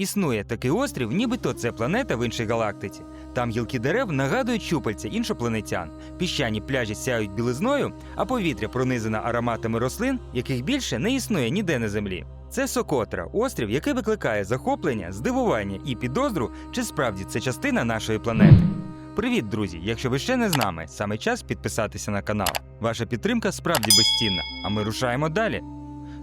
Існує такий острів, нібито це планета в іншій галактиці. Там гілки дерев нагадують щупальця іншопланетян. Піщані пляжі сяють білизною, а повітря пронизане ароматами рослин, яких більше не існує ніде на землі. Це Сокотра, острів, який викликає захоплення, здивування і підозру, чи справді це частина нашої планети. Привіт, друзі! Якщо ви ще не з нами, саме час підписатися на канал. Ваша підтримка справді безцінна, а ми рушаємо далі.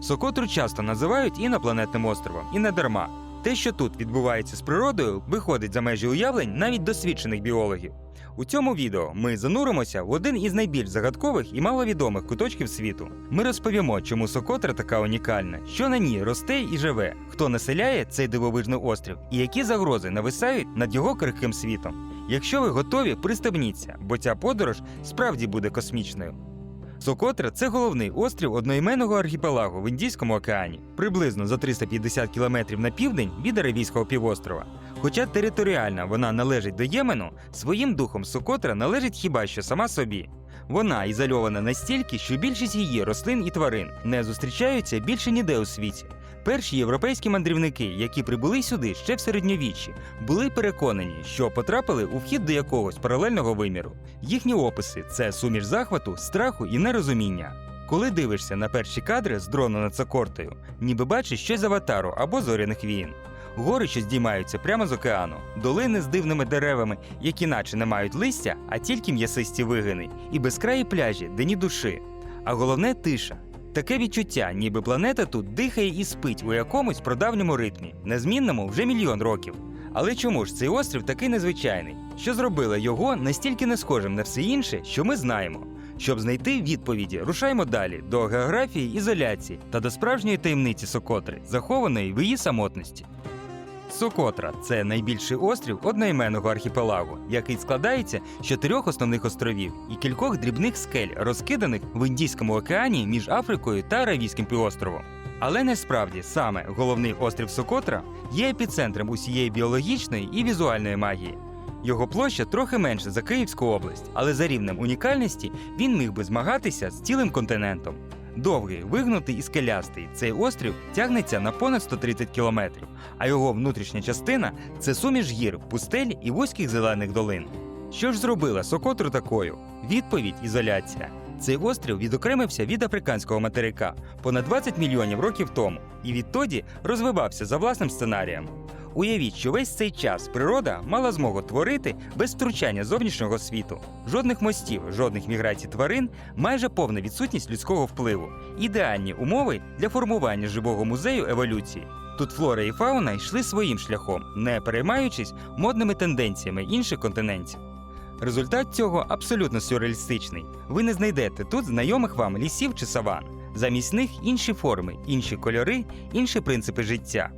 Сокотру часто називають інопланетним островом, і не дарма. Те, що тут відбувається з природою, виходить за межі уявлень навіть досвідчених біологів. У цьому відео ми зануримося в один із найбільш загадкових і маловідомих куточків світу. Ми розповімо, чому Сокотра така унікальна, що на ній росте і живе, хто населяє цей дивовижний острів, і які загрози нависають над його крихким світом. Якщо ви готові, пристебніться, бо ця подорож справді буде космічною. Сокотра це головний острів одноіменного архіпелагу в Індійському океані, приблизно за 350 кілометрів на південь від Аравійського півострова. Хоча територіально вона належить до Ємену, своїм духом Сокотра належить хіба що сама собі. Вона ізольована настільки, що більшість її рослин і тварин не зустрічаються більше ніде у світі. Перші європейські мандрівники, які прибули сюди ще в середньовіччі, були переконані, що потрапили у вхід до якогось паралельного виміру. Їхні описи це суміш захвату, страху і нерозуміння. Коли дивишся на перші кадри з дрону над Сокортою, ніби бачиш щось з аватару або зоряних війн. Гори, що здіймаються прямо з океану, долини з дивними деревами, які наче не мають листя, а тільки м'ясисті вигини, і безкраї пляжі, де ні душі. А головне тиша. Таке відчуття, ніби планета тут дихає і спить у якомусь продавньому ритмі, незмінному вже мільйон років. Але чому ж цей острів такий незвичайний? Що зробило його настільки не схожим на все інше, що ми знаємо? Щоб знайти відповіді, рушаємо далі до географії ізоляції та до справжньої таємниці Сокотри, захованої в її самотності. Сокотра це найбільший острів одноіменного архіпелагу, який складається з чотирьох основних островів і кількох дрібних скель, розкиданих в Індійському океані між Африкою та Аравійським півостровом. Але насправді саме головний острів Сокотра є епіцентром усієї біологічної і візуальної магії. Його площа трохи менша за Київську область, але за рівнем унікальності він міг би змагатися з цілим континентом. Довгий, вигнутий і скелястий, цей острів тягнеться на понад 130 кілометрів, а його внутрішня частина це суміш гір, пустель і вузьких зелених долин. Що ж зробила Сокотру такою? Відповідь ізоляція. Цей острів відокремився від африканського материка понад 20 мільйонів років тому і відтоді розвивався за власним сценарієм. Уявіть, що весь цей час природа мала змогу творити без втручання зовнішнього світу. Жодних мостів, жодних міграцій тварин, майже повна відсутність людського впливу, ідеальні умови для формування живого музею еволюції. Тут флора і фауна йшли своїм шляхом, не переймаючись модними тенденціями інших континентів. Результат цього абсолютно сюрреалістичний. Ви не знайдете тут знайомих вам лісів чи саван. Замість них інші форми, інші кольори, інші принципи життя.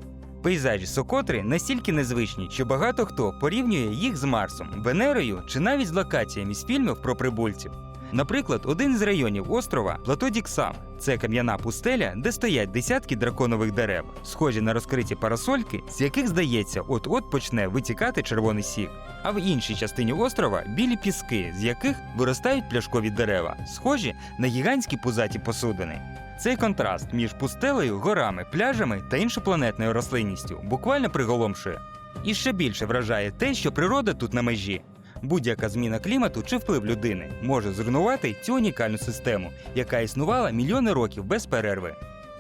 Пейзажі Сокотри настільки незвичні, що багато хто порівнює їх з Марсом, Венерою чи навіть з локаціями з фільмів про прибульців. Наприклад, один з районів острова Плато Діксам це кам'яна пустеля, де стоять десятки драконових дерев, схожі на розкриті парасольки, з яких здається, от-от почне витікати червоний сік. А в іншій частині острова білі піски, з яких виростають пляшкові дерева, схожі на гігантські пузаті посудини. Цей контраст між пустелею, горами, пляжами та іншопланетною рослинністю буквально приголомшує. І ще більше вражає те, що природа тут на межі. Будь-яка зміна клімату чи вплив людини може зруйнувати цю унікальну систему, яка існувала мільйони років без перерви.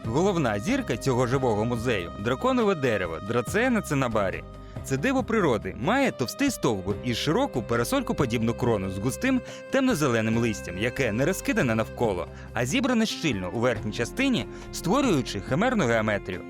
Головна зірка цього живого музею драконове дерево драцена цинабарі. Це диво природи має товстий стовбур і широку парасолькоподібну крону з густим темно-зеленим листям, яке не розкидане навколо, а зібране щільно у верхній частині, створюючи химерну геометрію.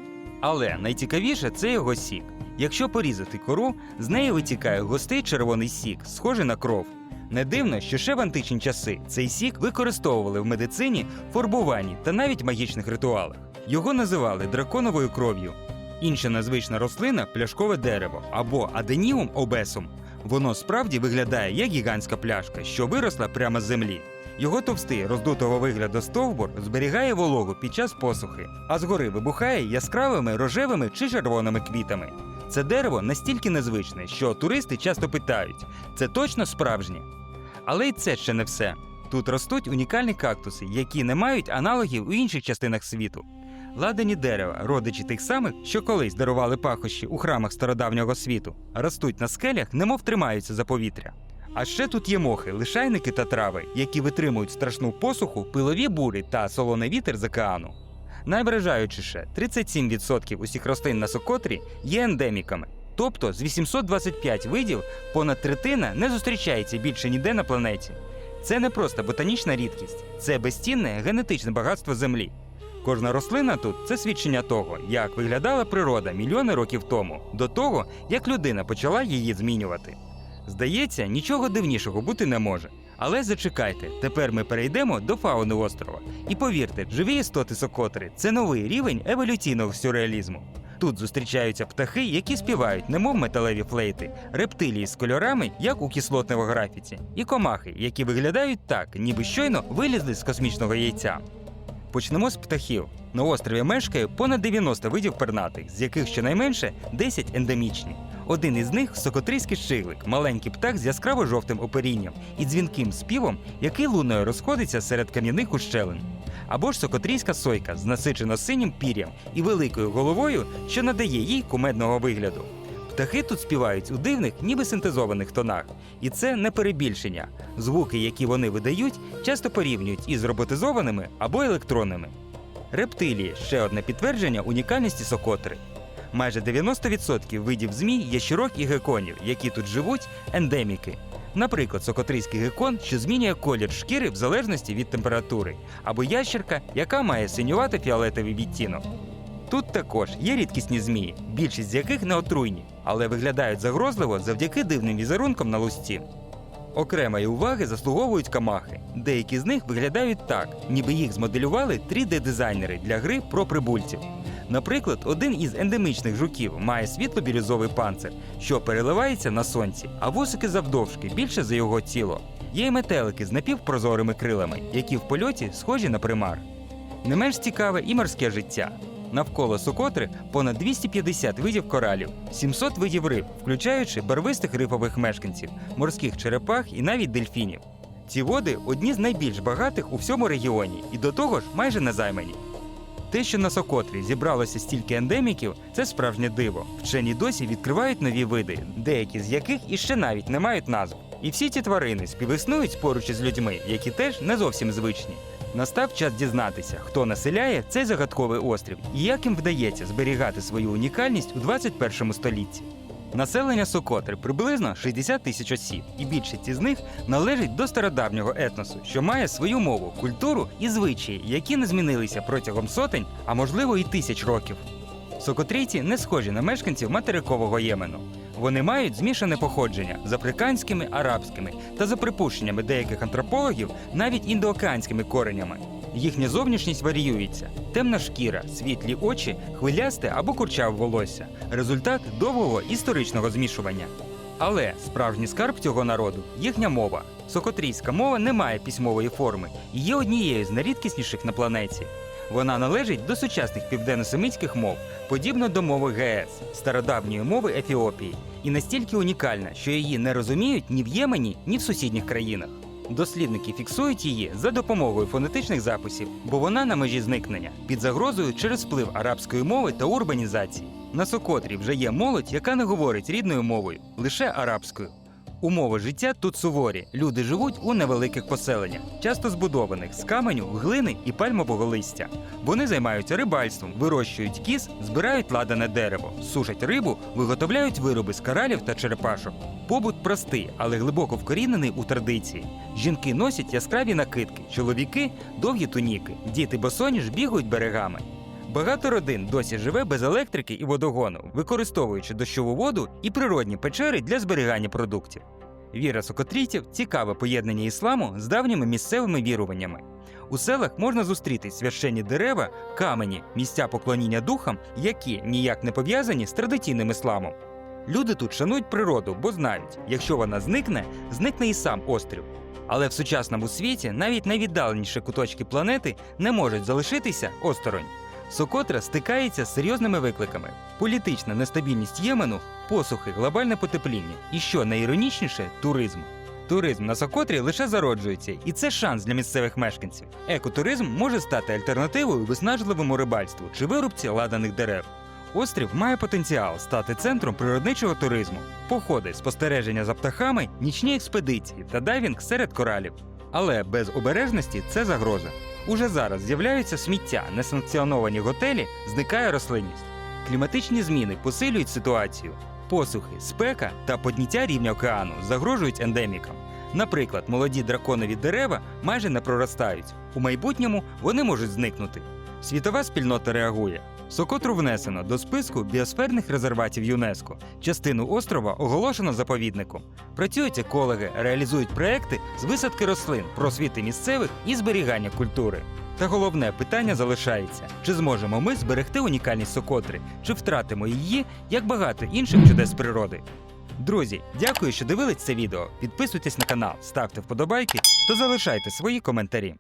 Але найцікавіше це його сік. Якщо порізати кору, з неї витікає густий червоний сік, схожий на кров. Не дивно, що ще в античні часи цей сік використовували в медицині, фарбуванні та навіть магічних ритуалах. Його називали драконовою кров'ю. Інша незвична рослина пляшкове дерево або аденіум обесум. Воно справді виглядає як гігантська пляшка, що виросла прямо з землі. Його товстий роздутого вигляду стовбур зберігає вологу під час посухи, а згори вибухає яскравими рожевими чи червоними квітами. Це дерево настільки незвичне, що туристи часто питають: це точно справжнє? Але й це ще не все. Тут ростуть унікальні кактуси, які не мають аналогів у інших частинах світу. Ладані дерева, родичі тих самих, що колись дарували пахощі у храмах стародавнього світу, ростуть на скелях, немов тримаються за повітря. А ще тут є мохи, лишайники та трави, які витримують страшну посуху, пилові бурі та солоний вітер з океану. Найвражаючіше, 37% усіх рослин на Сокотрі є ендеміками. Тобто з 825 видів понад третина не зустрічається більше ніде на планеті. Це не просто ботанічна рідкість, це безцінне генетичне багатство Землі. Кожна рослина тут це свідчення того, як виглядала природа мільйони років тому, до того, як людина почала її змінювати. Здається, нічого дивнішого бути не може. Але зачекайте, тепер ми перейдемо до фауни острова. І повірте, живі істоти Сокотри це новий рівень еволюційного сюрреалізму. Тут зустрічаються птахи, які співають, немов металеві флейти, рептилії з кольорами, як у кислотному графіті, і комахи, які виглядають так, ніби щойно вилізли з космічного яйця. Почнемо з птахів. На острові мешкає понад 90 видів пернатих, з яких щонайменше 10 ендемічні. Один із них сокотрийський щиглик, маленький птах з яскраво жовтим оперінням і дзвінким співом, який луною розходиться серед кам'яних ущелин. Або ж сокотрійська сойка з насичено синім пір'ям і великою головою, що надає їй кумедного вигляду. Птахи тут співають у дивних, ніби синтезованих тонах, і це не перебільшення. Звуки, які вони видають, часто порівнюють із роботизованими або електронними. Рептилії ще одне підтвердження унікальності сокотри. Майже 90% видів змій, ящерок і геконів, які тут живуть, ендеміки. Наприклад, сокотрийський гекон, що змінює колір шкіри в залежності від температури, або ящерка, яка має синювати фіолетовий відтінок. Тут також є рідкісні змії, більшість з яких не отруйні, але виглядають загрозливо завдяки дивним візерункам на лусті. Окремої уваги заслуговують камахи. Деякі з них виглядають так, ніби їх змоделювали 3D-дизайнери для гри про прибульців. Наприклад, один із ендемічних жуків має світло-бірюзовий панцир, що переливається на сонці, а вусики завдовжки більше за його тіло. Є й метелики з напівпрозорими крилами, які в польоті схожі на примар. Не менш цікаве і морське життя. Навколо Сокотри понад 250 видів коралів, 700 видів риб, включаючи барвистих рифових мешканців, морських черепах і навіть дельфінів. Ці води одні з найбільш багатих у всьому регіоні і до того ж майже незаймані. Те, що на Сокотрі зібралося стільки ендеміків, це справжнє диво. Вчені досі відкривають нові види, деякі з яких іще навіть не мають назв. І всі ці тварини співіснують поруч із людьми, які теж не зовсім звичні. Настав час дізнатися, хто населяє цей загадковий острів і як їм вдається зберігати свою унікальність у 21 столітті. Населення Сокотри приблизно 60 тисяч осіб, і більшість із них належить до стародавнього етносу, що має свою мову, культуру і звичаї, які не змінилися протягом сотень, а можливо і тисяч років. Сокотрійці не схожі на мешканців материкового Ємену. Вони мають змішане походження з африканськими, арабськими та за припущеннями деяких антропологів, навіть індоокеанськими коренями. Їхня зовнішність варіюється: темна шкіра, світлі очі, хвилясте або курчаве волосся результат довгого історичного змішування. Але справжній скарб цього народу їхня мова. Сокотрійська мова не має письмової форми і є однією з найрідкісніших на планеті. Вона належить до сучасних південно-семитських мов, подібно до мови ГЕС, стародавньої мови Ефіопії, і настільки унікальна, що її не розуміють ні в Ємені, ні в сусідніх країнах. Дослідники фіксують її за допомогою фонетичних записів, бо вона на межі зникнення під загрозою через вплив арабської мови та урбанізації. На Сокотрі вже є молодь, яка не говорить рідною мовою, лише арабською. Умови життя тут суворі. Люди живуть у невеликих поселеннях, часто збудованих з каменю, глини і пальмового листя. Вони займаються рибальством, вирощують кіз, збирають ладане дерево, сушать рибу, виготовляють вироби з каралів та черепашок. Побут простий, але глибоко вкорінений у традиції. Жінки носять яскраві накидки, чоловіки довгі туніки, діти босоніж бігають берегами. Багато родин досі живе без електрики і водогону, використовуючи дощову воду і природні печери для зберігання продуктів. Віра сокотрійців цікаве поєднання ісламу з давніми місцевими віруваннями. У селах можна зустріти священні дерева, камені, місця поклоніння духам, які ніяк не пов'язані з традиційним ісламом. Люди тут шанують природу, бо знають, якщо вона зникне, зникне і сам острів. Але в сучасному світі навіть найвіддаленіші куточки планети не можуть залишитися осторонь. Сокотра стикається з серйозними викликами: політична нестабільність Ємену, посухи, глобальне потепління і що найіронічніше туризм. Туризм на Сокотрі лише зароджується, і це шанс для місцевих мешканців. Екотуризм може стати альтернативою виснажливому рибальству чи вирубці ладаних дерев. Острів має потенціал стати центром природничого туризму, походи, спостереження за птахами, нічні експедиції та дайвінг серед коралів. Але без обережності це загроза. Уже зараз з'являються сміття, несанкціоновані готелі, зникає рослинність. Кліматичні зміни посилюють ситуацію. Посухи, спека та подняття рівня океану загрожують ендемікам. Наприклад, молоді драконові дерева майже не проростають. У майбутньому вони можуть зникнути. Світова спільнота реагує. Сокотру внесено до списку біосферних резерватів ЮНЕСКО. Частину острова оголошено заповідником. Працюють екологи, реалізують проекти з висадки рослин, просвіти місцевих і зберігання культури. Та головне питання залишається: чи зможемо ми зберегти унікальність Сокотри, чи втратимо її, як багато інших чудес природи. Друзі, дякую, що дивились це відео. Підписуйтесь на канал, ставте вподобайки та залишайте свої коментарі.